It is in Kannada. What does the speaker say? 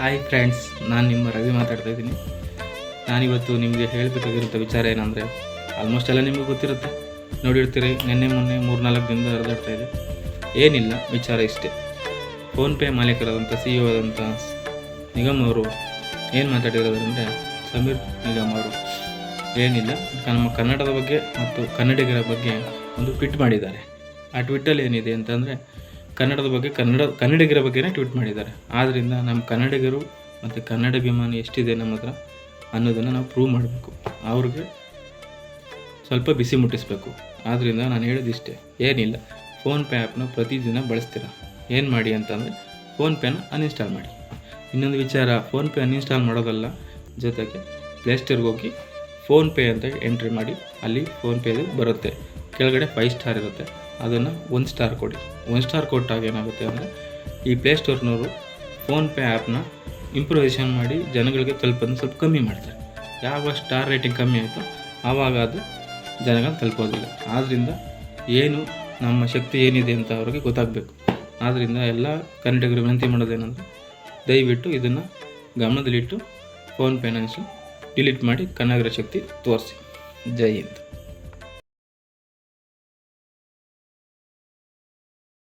ಹಾಯ್ ಫ್ರೆಂಡ್ಸ್ ನಾನು ನಿಮ್ಮ ರವಿ ಮಾತಾಡ್ತಾ ಇದ್ದೀನಿ. ನಾನಿವತ್ತು ನಿಮಗೆ ಹೇಳಬೇಕಾಗಿರುವಂಥ ವಿಚಾರ ಏನಂದರೆ ಆಲ್ಮೋಸ್ಟ್ ಎಲ್ಲ ನಿಮಗೆ ಗೊತ್ತಿರುತ್ತೆ. ನೋಡಿರ್ತೀರಿ, ನಿನ್ನೆ, ಮೊನ್ನೆ ಮೂರು ನಾಲ್ಕು ದಿನದ ಹರಿದಾಡ್ತಾ ಇದೆ. ಏನಿಲ್ಲ, ವಿಚಾರ ಇಷ್ಟೇ. ಫೋನ್ಪೇ ಮಾಲೀಕರಾದಂಥ ಸಿ ಇ ಆದಂಥ ನಿಗಮ್ ಅವರು ಏನು ಮಾತಾಡಿರೋದಂದರೆ ಸಮೀರ್ ನಿಗಮ್ ಅವರು ಏನಿಲ್ಲ, ನಮ್ಮ ಕನ್ನಡದ ಬಗ್ಗೆ ಮತ್ತು ಕನ್ನಡಿಗರ ಬಗ್ಗೆ ಒಂದು ಟ್ವಿಟ್ ಮಾಡಿದ್ದಾರೆ. ಆ ಟ್ವಿಟ್ಟಲ್ಲಿ ಏನಿದೆ ಅಂತಂದರೆ ಕನ್ನಡದ ಬಗ್ಗೆ ಕನ್ನಡ, ಕನ್ನಡಿಗರ ಬಗ್ಗೆನೇ ಟ್ವೀಟ್ ಮಾಡಿದ್ದಾರೆ. ಆದ್ದರಿಂದ ನಮ್ಮ ಕನ್ನಡಿಗರು ಮತ್ತು ಕನ್ನಡಾಭಿಮಾನಿ ಎಷ್ಟಿದೆ ನಮ್ಮ ಹತ್ರ ಅನ್ನೋದನ್ನು ನಾವು ಪ್ರೂವ್ ಮಾಡಬೇಕು. ಅವ್ರಿಗೆ ಸ್ವಲ್ಪ ಬಿಸಿ ಮುಟ್ಟಿಸ್ಬೇಕು. ಆದ್ದರಿಂದ ನಾನು ಹೇಳೋದು ಇಷ್ಟೇ. ಏನಿಲ್ಲ. ಫೋನ್ಪೇ ಆ್ಯಪ್ನ ಪ್ರತಿದಿನ ಬಳಸ್ತೀರಾ? ಏನು ಮಾಡಿ ಅಂತಂದರೆ ಫೋನ್ಪೇನ ಅನ್ಇನ್ಸ್ಟಾಲ್ ಮಾಡಿ. ಇನ್ನೊಂದು ವಿಚಾರ ಫೋನ್ಪೇ ಅನ್ಇನ್ಸ್ಟಾಲ್ ಮಾಡೋದಲ್ಲ. ಜೊತೆಗೆ ಪ್ಲೇಸ್ಟೋರ್ಗೆ ಹೋಗಿ ಫೋನ್ಪೇ ಅಂತ ಎಂಟ್ರಿ ಮಾಡಿ, ಅಲ್ಲಿ ಫೋನ್ಪೇದು ಬರುತ್ತೆ. ಕೆಳಗಡೆ ಫೈವ್ ಸ್ಟಾರ್ ಇರುತ್ತೆ. ಅದನ್ನು ಒಂದು ಸ್ಟಾರ್ ಕೊಡಿ. ಒಂದು ಸ್ಟಾರ್ ಕೊಟ್ಟಾಗ ಏನಾಗುತ್ತೆ ಅಂದರೆ ಈ ಪ್ಲೇಸ್ಟೋರ್ನವರು ಫೋನ್ಪೇ ಆ್ಯಪ್ನ ಇಂಪ್ರೂವೈಸೇಷನ್ ಮಾಡಿ ಜನಗಳಿಗೆ ತಲುಪೋದನ್ನ ಸ್ವಲ್ಪ ಕಮ್ಮಿ ಮಾಡ್ತಾರೆ. ಯಾವಾಗ ಸ್ಟಾರ್ ರೇಟಿಂಗ್ ಕಮ್ಮಿ ಆಯಿತು ಆವಾಗ ಅದು ಜನಗಳು ತಲುಪೋದಿಲ್ಲ. ಆದ್ದರಿಂದ ಏನು ನಮ್ಮ ಶಕ್ತಿ ಏನಿದೆ ಅಂತ ಅವ್ರಿಗೆ ಗೊತ್ತಾಗಬೇಕು. ಆದ್ದರಿಂದ ಎಲ್ಲ ಕನ್ನಡಿಗರು ವಿನಂತಿ ಮಾಡೋದೇನೆಂದರೆ ದಯವಿಟ್ಟು ಇದನ್ನು ಗಮನದಲ್ಲಿಟ್ಟು ಫೋನ್ಪೇನ ಡಿಲೀಟ್ ಮಾಡಿ ಕನ್ನಡಿಗರ ಶಕ್ತಿ ತೋರಿಸಿ. ಜೈ ಹಿಂದ್.